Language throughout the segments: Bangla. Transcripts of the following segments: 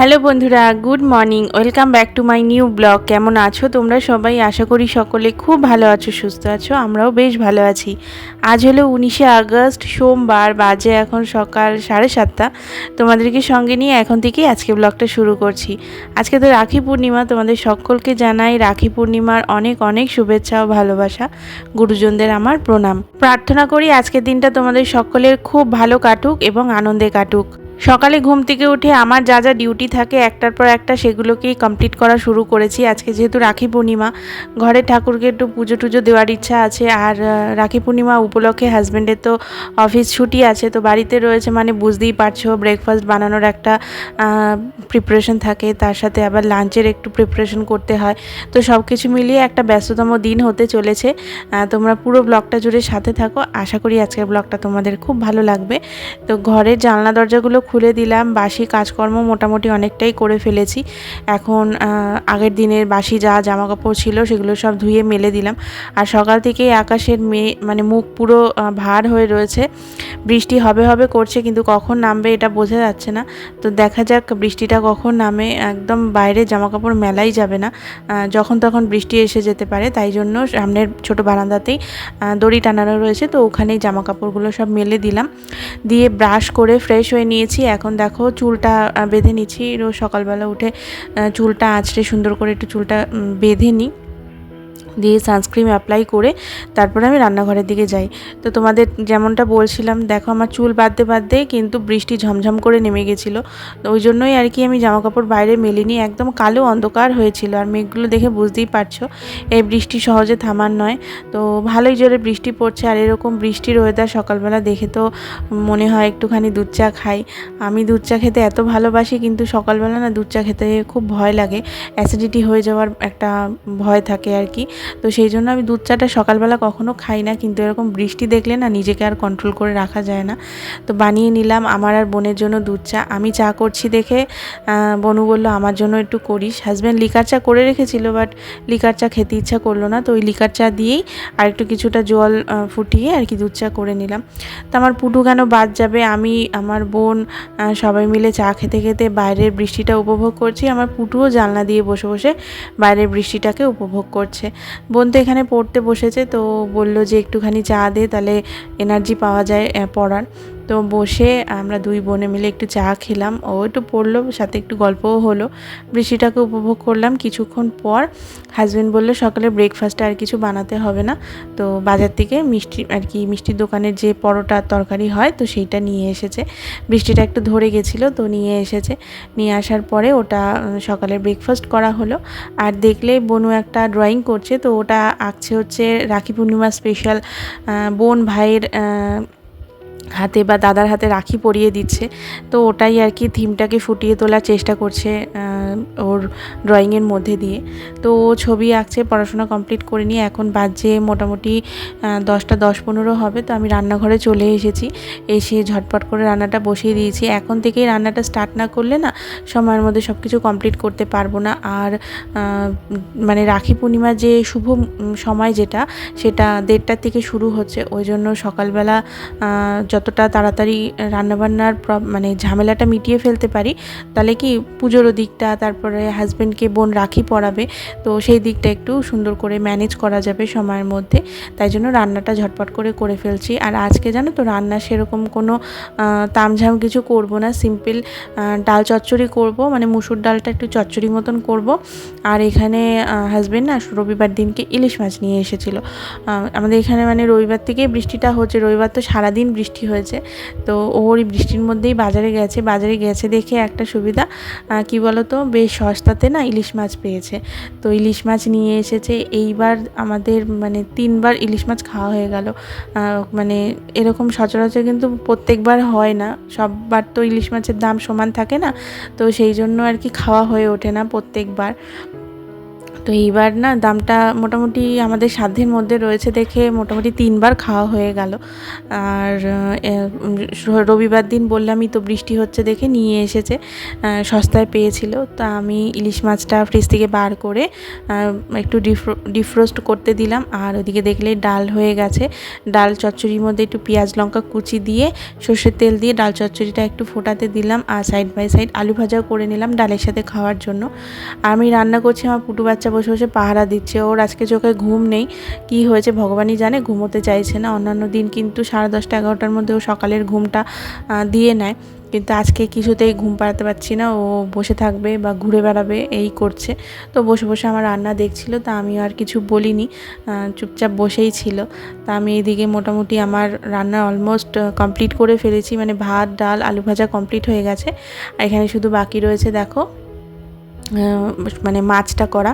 হ্যালো বন্ধুরা, good morning, welcome back to my new blog. কেমন আছো তোমরা সবাই? আশা করি সকলে খুব ভালো আছো, সুস্থ আছো, আমরাও বেশ ভালো আছি। আজ হলো উনিশে আগস্ট, সোমবার বাজে এখন সকাল সাড়ে সাতটা। তোমাদেরকে সঙ্গে নিয়ে এখন থেকেই আজকে ব্লগটা শুরু করছি। আজকে তো রাখি পূর্ণিমা, তোমাদের সকলকে জানাই রাখি পূর্ণিমার অনেক অনেক শুভেচ্ছা ও ভালোবাসা। গুরুজনদের আমার প্রণাম। প্রার্থনা করি আজকের দিনটা তোমাদের সকলের খুব ভালো কাটুক এবং আনন্দে কাটুক। সকালে ঘুম থেকে উঠে আমার যা যা ডিউটি থাকে একটার পর একটা সেগুলোকেই কমপ্লিট করা শুরু করেছি। আজকে যেহেতু রাখি পূর্ণিমা, ঘরে ঠাকুরকে একটু পুজো টুজো দেওয়ার ইচ্ছা আছে আর রাখি পূর্ণিমা উপলক্ষে হাজব্যান্ডের তো অফিস ছুটি আছে, তো বাড়িতে রয়েছে মানে বুঝতেই পারছ ব্রেকফাস্ট বানানোর একটা প্রিপারেশন থাকে। তার সাথে আবার লাঞ্চের একটু প্রিপারেশন করতে হয়। তো সব কিছু মিলিয়ে একটা ব্যস্ততম দিন হতে চলেছে। তোমরা পুরো ব্লগটা জুড়ে সাথে থাকো। আশা করি আজকের ব্লগটা তোমাদের খুব ভালো লাগবে। তো ঘরের জানলা দরজাগুলো খুলে দিলাম। বাসি কাজকর্ম মোটামুটি অনেকটাই করে ফেলেছি। এখন আগের দিনের বাসি যা জামা কাপড় ছিল সেগুলো সব ধুয়ে মেলে দিলাম। আর সকাল থেকেই আকাশের মে মানে মুখ পুরো ভার হয়ে রয়েছে। বৃষ্টি হবে হবে করছে কিন্তু কখন নামবে এটা বোঝা যাচ্ছে না। তো দেখা যাক বৃষ্টিটা কখন নামে। একদম বাইরে জামা কাপড় মেলাই যাবে না। যখন তখন বৃষ্টি এসে যেতে পারে। তাই জন্য সামনের ছোট বারান্দাতেই দড়ি টানানো রয়েছে। তো ওখানেই জামা কাপড়গুলো সব মেলে দিলাম। দিয়ে ব্রাশ করে ফ্রেশ হয়ে নিয়েছি। এখন দেখো চুলটা বেঁধে নিচ্ছি। রোজ সকালবেলা উঠে চুলটা আঁচড়ে সুন্দর করে একটু চুলটা বেঁধে নিই। দিয়ে সানস্ক্রিম অ্যাপ্লাই করে তারপরে আমি রান্নাঘরের দিকে যাই। তো তোমাদের যেমনটা বলছিলাম, দেখো আমার চুল বাঁধতে বাঁধতে কিন্তু বৃষ্টি ঝমঝম করে নেমে গেছিল। তো ওই জন্যই আর কি আমি জামা কাপড় বাইরে মেলিনি, একদম কালো অন্ধকার হয়েছিল। আর মেঘগুলো দেখে বুঝতেই পারছ, এই বৃষ্টি সহজে থামার নয়। তো ভালোই জোরে বৃষ্টি পড়ছে, আর এরকম বৃষ্টির ওয়েদার সকালবেলা দেখে তো মনে হয় একটুখানি দুধ চা খাই। আমি দুধ চা খেতে এত ভালোবাসি, কিন্তু সকালবেলা না দুধ চা খেতে খুব ভয় লাগে। অ্যাসিডিটি হয়ে যাওয়ার একটা ভয় থাকে আর কি। তো সেই জন্য আমি দুধ চাটা সকালবেলা কখনো খাই না, কিন্তু এরকম বৃষ্টি দেখলে না নিজেকে আর কন্ট্রোল করে রাখা যায় না। তো বানিয়ে নিলাম আমার আর বোনের জন্য দুধ চা। আমি চা করছি দেখে বনু বলল, আমার জন্য একটু করিস। হাজব্যান্ড লিকার চা করে রেখেছিল বাট লিকার চা খেতে ইচ্ছা করল না। তো ওই লিকার চা দিয়েই আর একটু কিছুটা জল ফুটিয়ে আর কি দুধ চা করে নিলাম। তো আমার পুটু কেন বাদ যাবে? আমি, আমার বোন সবাই মিলে চা খেতে খেতে বাইরের বৃষ্টিটা উপভোগ করছি। আমার পুটুও জানলা দিয়ে বসে বসে বাইরের বৃষ্টিটাকে উপভোগ করছে। বোন তো এখানে পড়তে বসেছে তো বলল যে একটুখানি চা দে, তাহলে এনার্জি পাওয়া যায় পড়ার। তো বসে আমরা দুই বোনে মিলে একটু চা খেলাম। ও একটু পড়ল, সাথে একটু গল্পও হলো। বৃষ্টিটাকে উপভোগ করলাম। কিছুক্ষণ পর হাজব্যান্ড বলল, সকালে ব্রেকফাস্টে আর কিছু বানাতে হবে না। তো বাজার থেকে মিষ্টি, আর কি, মিষ্টির দোকানের যে পরোটা তরকারি হয়, তো সেইটা নিয়ে এসেছে। বৃষ্টিটা একটু ধরে গেছিল, তো নিয়ে এসেছে। নিয়ে আসার পরে ওটা সকালে ব্রেকফাস্ট করা হলো। আর দেখলে বনু একটা ড্রয়িং করছে, তো ওটা আঁকছে হচ্ছে রাখি পূর্ণিমা স্পেশাল বোন ভাইয়ের হাতে বা দাদার হাতে রাখি পরিয়ে দিচ্ছে। তো ওটাই আর কি থিমটাকে ফুটিয়ে তোলার চেষ্টা করছে ওর ড্রয়িংয়ের মধ্যে দিয়ে। তো ও ছবি আঁকছে, পড়াশোনা কমপ্লিট করে নিয়ে এখন বাজে মোটামুটি দশটা দশ পনেরো হবে। তো আমি রান্নাঘরে চলে এসেছি, এসে ঝটপট করে রান্নাটা বসিয়ে দিয়েছি। এখন থেকেই রান্নাটা স্টার্ট না করলে না সময়ের মধ্যে সব কিছু কমপ্লিট করতে পারব না। আর মানে রাখি পূর্ণিমার যে শুভ সময় যেটা, সেটা দেড়টার থেকে শুরু হচ্ছে। ওই জন্য সকালবেলা যতটা তাড়াতাড়ি রান্নাবান্নার মানে ঝামেলাটা মিটিয়ে ফেলতে পারি, তাহলে কি পুজোরও দিকটা, তারপরে হাজব্যান্ডকে বোন রাখি পরাবে, তো সেই দিকটা একটু সুন্দর করে ম্যানেজ করা যাবে সময়ের মধ্যে। তাই জন্য রান্নাটা ঝটপট করে করে ফেলছি। আর আজকে জানো তো রান্না সেরকম কোনো তামঝাম কিছু করব না। সিম্পল ডাল চচ্চড়ি করব মানে মুসুর ডালটা একটু চচ্চড়ি মতন করব। আর এখানে হাজব্যান্ড না রবিবার দিনকে ইলিশ মাছ নিয়ে এসেছিল। আমাদের এখানে মানে রবিবার থেকেই বৃষ্টিটা হচ্ছে, রবিবার তো সারাদিন বৃষ্টি হয়েছে। তো ওর এই বৃষ্টির মধ্যেই বাজারে গেছে। বাজারে গেছে দেখে একটা সুবিধা কি বলতো, বেশ সস্তাতে না ইলিশ মাছ পেয়েছে। তো ইলিশ মাছ নিয়ে এসেছে। এইবার আমাদের মানে তিনবার ইলিশ মাছ খাওয়া হয়ে গেল। মানে এরকম সচরাচর কিন্তু প্রত্যেকবার হয় না। সববার তো ইলিশ মাছের দাম সমান থাকে না। তো সেই জন্য আর কি খাওয়া হয়ে ওঠে না প্রত্যেকবার। তো এইবার না দামটা মোটামুটি আমাদের সাধ্যের মধ্যে রয়েছে দেখে মোটামুটি তিনবার খাওয়া হয়ে গেল। আর রবিবার দিন বললামই তো বৃষ্টি হচ্ছে দেখে নিয়ে এসেছে সস্তায় পেয়েছিল। তা আমি ইলিশ মাছটা ফ্রিজ থেকে বার করে একটু ডিফ্রো, ডিফ্রোস্ট করতে দিলাম। আর ওদিকে দেখলে ডাল হয়ে গেছে। ডাল চচ্চড়ির মধ্যে একটু পেঁয়াজ লঙ্কা কুচি দিয়ে সর্ষের তেল দিয়ে ডাল চচ্চড়িটা একটু ফোটাতে দিলাম। আর সাইড বাই সাইড আলু ভাজাও করে নিলাম ডালের সাথে খাওয়ার জন্য। আমি রান্না করছি আমার পুটু বাচ্চা বসে বসে পাহারা দিচ্ছে। ওর আজকে চোখে ঘুম নেই। কি হয়েছে ভগবানই জানে, ঘুমোতে চাইছে না। অন্যান্য দিন কিন্তু সাড়ে দশটা, এগারোটার মধ্যে ও সকালের ঘুমটা দিয়ে নেয়। কিন্তু আজকে কিছুতেই ঘুম পাড়াতে পারছি না। ও বসে থাকবে বা ঘুরে বেড়াবে, এই করছে। তো বসে বসে আমার রান্না দেখছিল, তা আমি আর কিছু বলিনি। চুপচাপ বসেই ছিল। তা আমি এইদিকে মোটামুটি আমার রান্না অলমোস্ট কমপ্লিট করে ফেলেছি। মানে ভাত, ডাল, আলু ভাজা কমপ্লিট হয়ে গেছে। আর এখানে শুধু বাকি রয়েছে, দেখো মানে মাছটা করা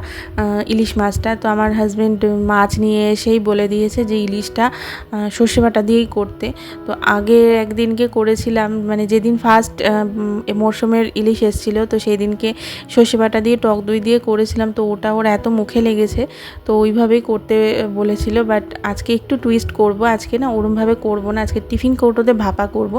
ইলিশ মাছটা। তো আমার হাজব্যান্ড মাছ নিয়ে এসেই বলে দিয়েছে যে ইলিশটা সর্ষে বাটা দিয়েই করতে। তো আগে একদিনকে করেছিলাম মানে যেদিন ফার্স্ট মরশুমের ইলিশ এসেছিল, তো সেই দিনকে সর্ষে বাটা দিয়ে, টক দই দিয়ে করেছিলাম। তো ওটা ওর এত মুখে লেগেছে, তো ওইভাবেই করতে বলেছিল। বাট আজকে একটু টুইস্ট করব, আজকে না ওরমভাবে করব না, আজকে টিফিন কৌটোতে ভাপা করব।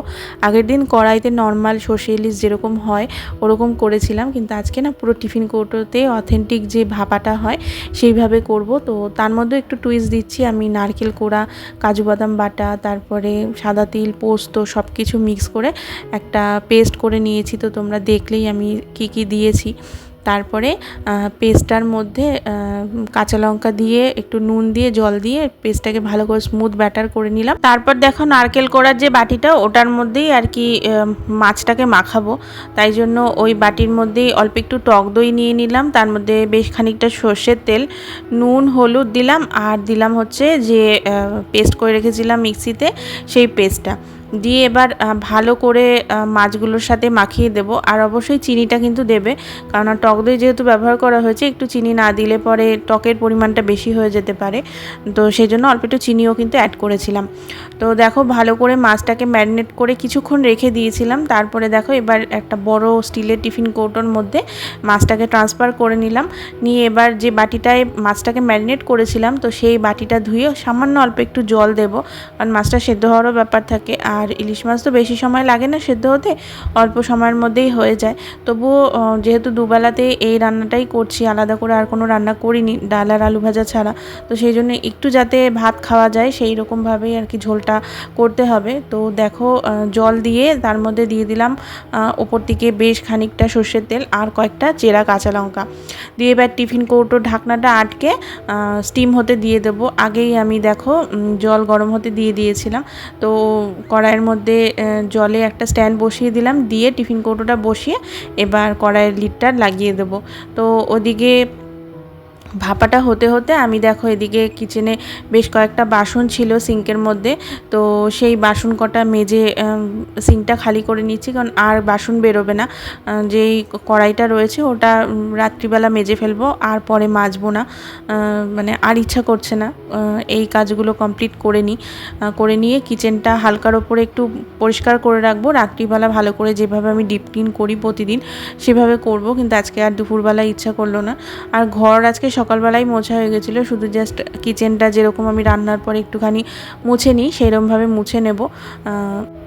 আগের দিন কড়াইতে নর্মাল সর্ষে ইলিশ যেরকম হয়, ওরকম করেছিলাম, কিন্তু আজকে না পুরো টিফিন কৌটোতে অথেন্টিক যে ভাপাটা হয়, সেইভাবে করব। তো তার মধ্যে একটু টুইস্ট দিচ্ছি, আমি নারকেল কোড়া, কাজু বাদাম বাটা, তারপরে সাদা তিল, পোস্ত সব কিছু মিক্স করে একটা পেস্ট করে নিয়েছি। তো তোমরা দেখলেই আমি কি কি দিয়েছি। তারপরে পেস্টটার মধ্যে কাঁচা লঙ্কা দিয়ে, একটু নুন দিয়ে, জল দিয়ে পেস্টটাকে ভালো করে স্মুথ ব্যাটার করে নিলাম। তারপর দেখো নারকেল কোড়ার যে বাটিটা, ওটার মধ্যেই আর কি মাছটাকে মাখাবো। তাই জন্য ওই বাটির মধ্যেই অল্প একটু টক দই নিয়ে নিলাম। তার মধ্যে বেশ খানিকটা সর্ষের তেল, নুন, হলুদ দিলাম। আর দিলাম হচ্ছে যে পেস্ট করে রেখেছিলাম মিক্সিতে, সেই পেস্টটা। দিয়ে এবার ভালো করে মাছগুলোর সাথে মাখিয়ে দেবো। আর অবশ্যই চিনিটা কিন্তু দেবে, কারণ টক দই যেহেতু ব্যবহার করা হয়েছে, একটু চিনি না দিলে পরে টকের পরিমাণটা বেশি হয়ে যেতে পারে। তো সেই জন্য অল্প একটু চিনিও কিন্তু অ্যাড করেছিলাম। তো দেখো, ভালো করে মাছটাকে ম্যারিনেট করে কিছুক্ষণ রেখে দিয়েছিলাম। তারপরে দেখো, এবার একটা বড় স্টিলের টিফিন কৌটোর মধ্যে মাছটাকে ট্রান্সফার করে নিলাম। নিয়ে এবার যে বাটিটায় মাছটাকে ম্যারিনেট করেছিলাম, তো সেই বাটিটা ধুয়ে সামান্য অল্প একটু জল দেবো। কারণ মাছটা সেদ্ধ হওয়ারও ব্যাপার থাকে। আর ইলিশ মাছ তো বেশি সময় লাগে না সেদ্ধ হতে, অল্প সময়ের মধ্যেই হয়ে যায়। তবুও যেহেতু দুবেলাতে এই রান্নাটাই করছি, আলাদা করে আর কোনো রান্না করিনি, ডাল আর আলু ভাজা ছাড়া। তো সেই জন্য একটু যাতে ভাত খাওয়া যায়, সেই রকমভাবেই আর কি ঝোলটা করতে হবে। তো দেখো জল দিয়ে তার মধ্যে দিয়ে দিলাম ওপর দিকে বেশ খানিকটা সর্ষের তেল আর কয়েকটা চেরা কাঁচা লঙ্কা। দিয়ে এবার টিফিন কৌটোর ঢাকনাটা আটকে স্টিম হতে দিয়ে দেবো। আগেই আমি দেখো জল গরম হতে দিয়ে দিয়েছিলাম। তো কড়াইয়ের মধ্যে জলে একটা স্ট্যান্ড বসিয়ে দিলাম, দিয়ে টিফিন কৌটোটা বসিয়ে এবার কড়াইয়ের লিডটা লাগিয়ে দেবো। তো ওদিকে ভাপাটা হতে হতে আমি দেখো এদিকে কিচেনে বেশ কয়েকটা বাসন ছিল সিঙ্কের মধ্যে। তো সেই বাসন কটা মেজে সিঙ্কটা খালি করে নিচ্ছি কারণ আর বাসন বেরোবে না। যেই কড়াইটা রয়েছে ওটা রাত্রিবেলা মেজে ফেলব, আর পরে মাজবো না। মানে আর ইচ্ছা করছে না। এই কাজগুলো কমপ্লিট করে নিই করে নিয়ে কিচেনটা হালকার ওপরে একটু পরিষ্কার করে রাখব। রাত্রিবেলা ভালো করে যেভাবে আমি ডিপ ক্লিন করি প্রতিদিন, সেভাবে করব। কিন্তু আজকে আর দুপুরবেলা ইচ্ছা করল না। আর ঘর আজকে সকালবেলাই মোছা হয়ে গেছিল। শুধু জাস্ট কিচেনটা যেরকম আমি রান্নার পরে একটুখানি মুছে নিই সেরকমভাবে মুছে নেব।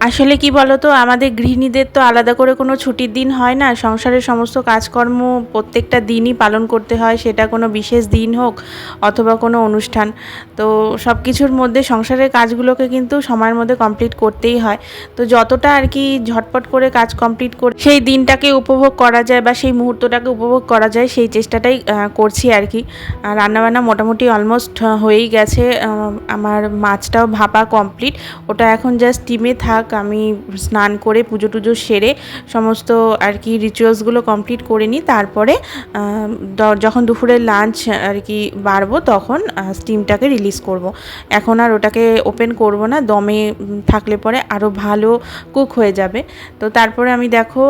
আসলে কি বলতো, আমাদের গৃহিণীদের তো আলাদা করে কোনো ছুটির দিন হয় না। সংসারের সমস্ত কাজকর্ম প্রত্যেকটা দিনই পালন করতে হয়, সেটা কোনো বিশেষ দিন হোক অথবা কোনো অনুষ্ঠান। তো সব কিছুর মধ্যে সংসারের কাজগুলোকে কিন্তু সময়ের মধ্যে কমপ্লিট করতেই হয়। তো যতটা আর কি ঝটপট করে কাজ কমপ্লিট করে, সেই দিনটাকে উপভোগ করা যায় বা সেই মুহূর্তটাকে উপভোগ করা যায়, সেই চেষ্টাটাই করছি আর কি। আর রান্নাবান্না মোটামুটি অলমোস্ট হয়েই গেছে। আমার মাছটাও ভাপা কমপ্লিট ওটা এখন জাস্ট স্টিমে থাক, আমি স্নান করে পুজো টুজো সেরে সমস্ত আর কি রিচুয়ালসগুলো কমপ্লিট করে নিই। তারপরে যখন দুপুরে লাঞ্চ আর কি বাড়বো, তখন স্টিমটাকে রিলিজ করব। এখন আর ওটাকে ওপেন করব না, দমে থাকলে পরে আরও ভালো কুক হয়ে যাবে। তো তারপরে আমি দেখো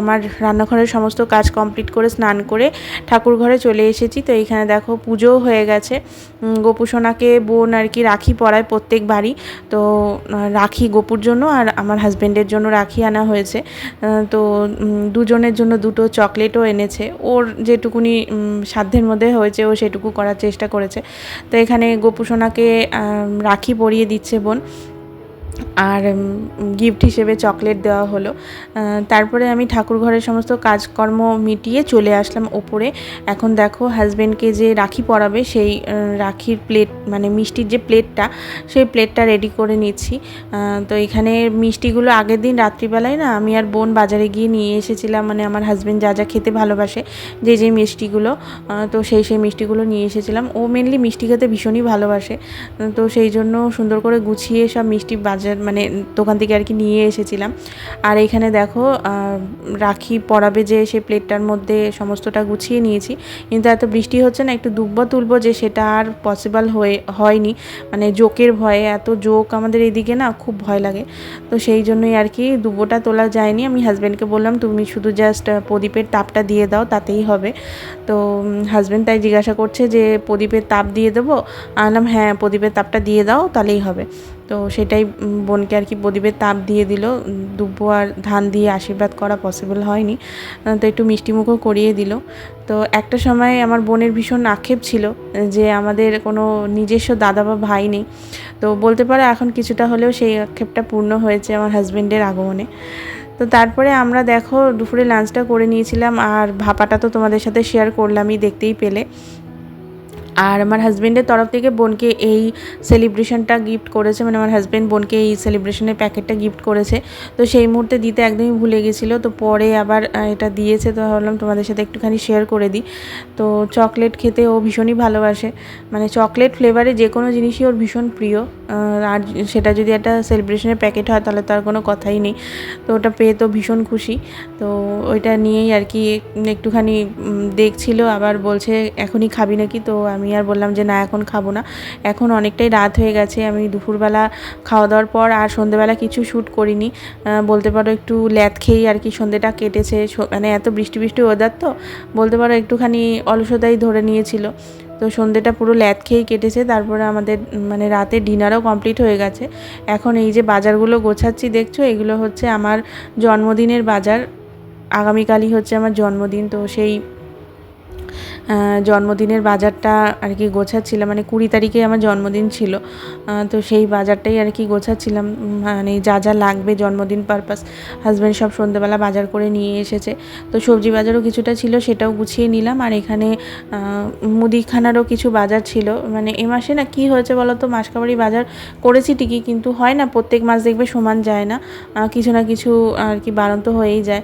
আমার রান্নাঘরের সমস্ত কাজ কমপ্লিট করে স্নান করে ঠাকুর ঘরে চলে এসেছি। তো এইখানে এইখানে দেখো পুজোও হয়ে গেছে। গোপুসোনাকে বোন আর কি রাখি পরায় প্রত্যেক বাড়ি। তো রাখি গোপুর জন্য আর আমার হাজব্যান্ডের জন্য রাখি আনা হয়েছে। তো দুজনের জন্য দুটো চকলেটও এনেছে। ওর যেটুকুনি সাধ্যের মধ্যে হয়েছে, ও সেটুকু করার চেষ্টা করেছে। তো এখানে গোপুসোনাকে রাখি পরিয়ে দিচ্ছে বোন। আর গিফট হিসেবে চকলেট দেওয়া হলো। তারপরে আমি ঠাকুর ঘরের সমস্ত কাজকর্ম মিটিয়ে চলে আসলাম ওপরে। এখন দেখো হাজব্যান্ডকে যে রাখি পরাবে সেই রাখির প্লেট মানে মিষ্টির যে প্লেটটা সেই প্লেটটা রেডি করে নিচ্ছি। তো এখানে মিষ্টিগুলো আগের দিন রাত্রিবেলায় না আমি আর বোন বাজারে গিয়ে নিয়ে এসেছিলাম। মানে আমার হাজব্যান্ড যা যা খেতে ভালোবাসে, যে যে মিষ্টিগুলো তো সেই সেই মিষ্টিগুলো নিয়ে এসেছিলাম। ও মেনলি মিষ্টি খেতে ভীষণই ভালোবাসে। তো সেই জন্য সুন্দর করে গুছিয়ে সব মিষ্টি বাজার মানে দোকান থেকে আর কি নিয়ে এসেছিলাম। আর এখানে দেখো রাখি পরাবে যে সেই প্লেটটার মধ্যে সমস্তটা গুছিয়ে নিয়েছি। কিন্তু এত বৃষ্টি হচ্ছে না, একটু দুব্ব তুলবো যে সেটা আর পসিবল হয়ে, হয়নি। মানে জোকের ভয়ে, এত জোক আমাদের এদিকে না খুব ভয় লাগে। তো সেই জন্যই আর কি দুব্বোটা তোলা যায়নি। আমি হাজব্যান্ডকে বললাম, তুমি শুধু জাস্ট প্রদীপের তাপটা দিয়ে দাও, তাতেই হবে। তো হাজব্যান্ড তাই জিজ্ঞাসা করছে যে, প্রদীপের তাপ দিয়ে দেবো? আনলাম হ্যাঁ প্রদীপের তাপটা দিয়ে দাও, তাহলেই হবে। তো সেটাই বোনকে আর কি প্রদীপের তাপ দিয়ে দিল। দুব্বো আর ধান দিয়ে আশীর্বাদ করা পসিবল হয়নি। তো একটু মিষ্টিমুখও করিয়ে দিল। তো একটা সময় আমার বোনের ভীষণ আক্ষেপ ছিল যে আমাদের কোনো নিজস্ব দাদা বা ভাই নেই। তো বলতে পারো এখন কিছুটা হলেও সেই আক্ষেপটা পূর্ণ হয়েছে আমার হাজব্যান্ডের আগমনে। তো তারপরে আমরা দেখো দুপুরে লাঞ্চটা করে নিয়েছিলাম আর ভাপাটা তো তোমাদের সাথে শেয়ার করলামই দেখতেই পেলে। আর আমার হাজব্যান্ডের তরফ থেকে বোনকে এই সেলিব্রেশনটা গিফট করেছে। মানে আমার হাজব্যান্ড বোনকে এই সেলিব্রেশনের প্যাকেটটা গিফট করেছে। তো সেই মুহূর্তে দিতে একদমই ভুলে গেছিল। তো পরে আবার এটা দিয়েছে। তো ভাবলাম তোমাদের সাথে একটুখানি শেয়ার করে দিই। তো চকলেট খেতে ও ভীষণই ভালোবাসে। মানে চকলেট ফ্লেভারে যে কোনো জিনিসই ওর ভীষণ প্রিয়। আর সেটা যদি একটা সেলিব্রেশনের প্যাকেট হয়, তাহলে তার কোনো কথাই নেই। তো ওটা পেয়ে তো ভীষণ খুশি। তো ওইটা নিয়েই আর কি একটুখানি দেখছিল। আবার বলছে, এখনই খাবি নাকি? তো আমি আর বললাম যে, না, এখন খাব না। এখন অনেকটাই রাত হয়ে গেছে। আমি দুপুরবেলা খাওয়া দাওয়ার পর আর সন্ধেবেলা কিছু শ্যুট করিনি। বলতে পারো একটু ল্যাদ খেয়েই আর কি সন্ধেটা কেটেছে। মানে এত বৃষ্টি বৃষ্টি ওয়েদার তো। বলতে পারো একটুখানি অলসতাই ধরে নিয়েছিল। তো সন্ধেটা পুরো ল্যাদ খেয়েই কেটেছে। তারপরে আমাদের মানে রাতে ডিনারও কমপ্লিট হয়ে গেছে। এখন এই যে বাজারগুলো গোছাচ্ছি, দেখছ? এগুলো হচ্ছে আমার জন্মদিনের বাজার। আগামীকালই হচ্ছে আমার জন্মদিন। তো সেই জন্মদিনের বাজারটা আর কি গোছাচ্ছিলাম মানে কুড়ি তারিখে আমার জন্মদিন ছিল। তো সেই বাজারটাই আর কি গোছাচ্ছিলাম। মানে যা যা লাগবে জন্মদিন পারপাস হাজব্যান্ড সব সন্ধ্যেবেলা বাজার করে নিয়ে এসেছে। তো সবজি বাজারও কিছুটা ছিল, সেটাও গুছিয়ে নিলাম। আর এখানে মুদিখানারও কিছু বাজার ছিল। মানে এ মাসে না কি হয়েছে বলো তো মাসকাবারি বাজার করেছি ঠিকই, কিন্তু হয় না, প্রত্যেক মাস দেখবে সমান যায় না। কিছু না কিছু আর কি বাড়ন্ত হয়েই যায়।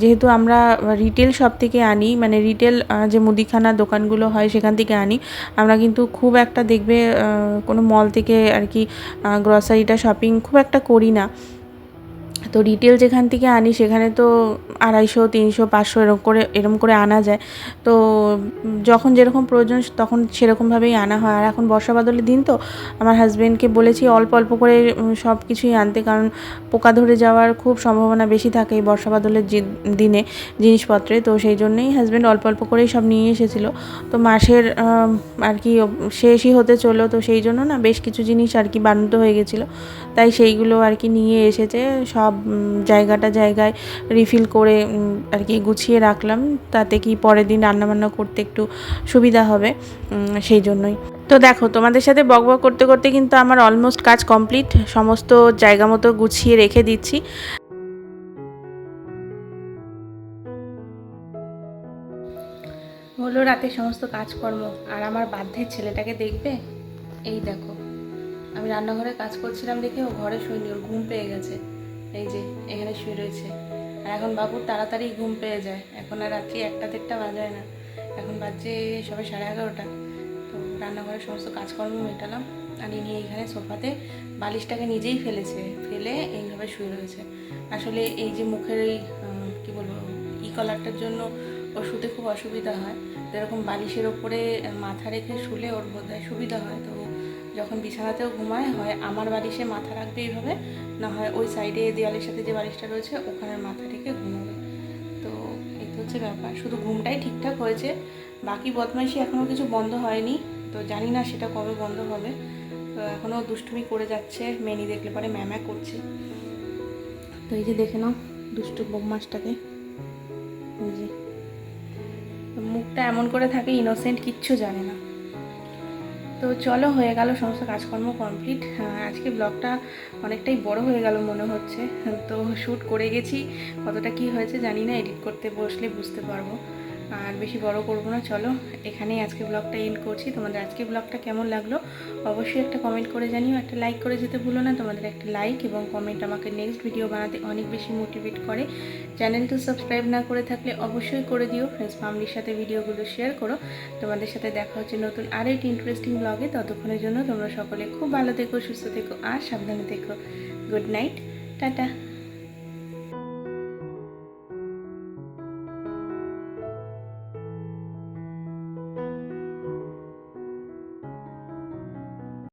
যেহেতু আমরা রিটেল শপ থেকে আনি মানে রিটেল যে মুদিখানা দোকানগুলো হয় সেখান থেকে আনি, আমরা কিন্তু খুব একটা দেখবে কোনো মল থেকে আর কি গ্রসারিটা শপিং খুব একটা করি না। তো রিটেল যেখান থেকে আনি, সেখানে তো আড়াইশো, তিনশো, পাঁচশো এরকম করে এরকম করে আনা যায়। তো যখন যেরকম প্রয়োজন, তখন সেরকমভাবেই আনা হয়। আর এখন বর্ষা বাদলের দিন তো, আমার হাজব্যান্ডকে বলেছি অল্প অল্প করে সব কিছুই আনতে। কারণ পোকা ধরে যাওয়ার খুব সম্ভাবনা বেশি থাকে এই বর্ষা বাদলের দিনে জিনিসপত্রে। তো সেই জন্যেই হাজব্যান্ড অল্প অল্প করেই সব নিয়ে এসেছিল। তো মাসের আর কি শেষই হতে চলল। তো সেই জন্য না বেশ কিছু জিনিস আর কি বানাতে হয়ে গেছিল। তাই সেইগুলো আর কি নিয়ে এসেছে। সব উম, জায়গাটা জায়গায় রিফিল করে আর কি গুছিয়ে রাখলাম। তাতে কি পরের দিন রান্নাবান্না করতে একটু সুবিধা হবে সেই জন্যই। তো দেখো তোমাদের সাথে বকবক করতে করতে কিন্তু আমার অলমোস্ট কাজ কমপ্লিট সমস্ত জায়গা মতো গুছিয়ে রেখে দিচ্ছি। হলো রাতে সমস্ত কাজকর্ম আর আমার বাধ্যের ছেলেটাকে দেখবে? এই দেখো আমি রান্নাঘরে কাজ করছিলাম দেখে ও ঘরে শুইনি ওর ঘুম পেয়ে গেছে। এই যে, এখানে শুয়ে রয়েছে। আর এখন বাবুর তাড়াতাড়ি ঘুম পেয়ে যায়। এখন আর রাত্রি একটা দেড়টা বাজায় না। এখন বাজছে সবে সাড়ে এগারোটা। তো রান্নাঘরের সমস্ত কাজকর্ম মেটালাম। আর ইনি এইখানে সোফাতে বালিশটাকে নিজেই ফেলেছে। ফেলে এইভাবে শুয়ে রয়েছে। আসলে এই যে মুখের এই কী বলব, ই কলারটার জন্য ওর শুতে খুব অসুবিধা হয়। তো এরকম বালিশের ওপরে মাথা রেখে শুলে ওর বোধহয় সুবিধা হয়। তো যখন বিছানাতেও ঘুমায়, হয় আমার বালিশে মাথা রাখবে এইভাবে না হয় ওই সাইডে দেওয়ালের সাথে যে বালিশটা রয়েছে, ওখানে মাথা রেখে ঘুমাবে। তো এই তো হচ্ছে ব্যাপার। শুধু ঘুমটাই ঠিকঠাক হয়েছে। বাকি বদমাইশি এখনও কিছু বন্ধ হয়নি। তো জানি না সেটা কবে বন্ধ হবে। তো এখনও দুষ্টুমি করে যাচ্ছে। মেনি দেখলে পরে ম্যামা করছে। তো এই যে দেখে নাও দুষ্টু তো মুখটা এমন করে থাকে ইনোসেন্ট কিচ্ছু জানে না। তো চলো, হয়ে গেল সমস্ত কাজকর্ম কমপ্লিট আজকে ব্লগটা অনেকটাই বড় হয়ে গেল মনে হচ্ছে। তো শ্যুট করে গেছি। কতটা কি হয়েছে জানি না এডিট করতে বসলে বুঝতে পারব। আর বেশি বড় করব না, চলো এখানেই আজকে ব্লগটা এন্ড করছি। তোমাদের আজকে ব্লগটা কেমন লাগল অবশ্যই একটা কমেন্ট করে জানিও, একটা লাইক করে যেতে ভুলো না, তোমাদের একটা লাইক এবং কমেন্ট আমাকে নেক্সট ভিডিও বানাতে অনেক বেশি মোটিভেট করে। চ্যানেলটা সাবস্ক্রাইব না করে থাকলে অবশ্যই করে দিও ফ্রেন্ডস ফ্যামিলির সাথে ভিডিওগুলো শেয়ার করো। তোমাদের সাথে দেখা হচ্ছে নতুন আরও একটি ইন্টারেস্টিং ব্লগে ততক্ষণের জন্য তোমরা সকলে খুব ভালো থেকো, সুস্থ থেকো আর সাবধানে থেকো। Good night tata.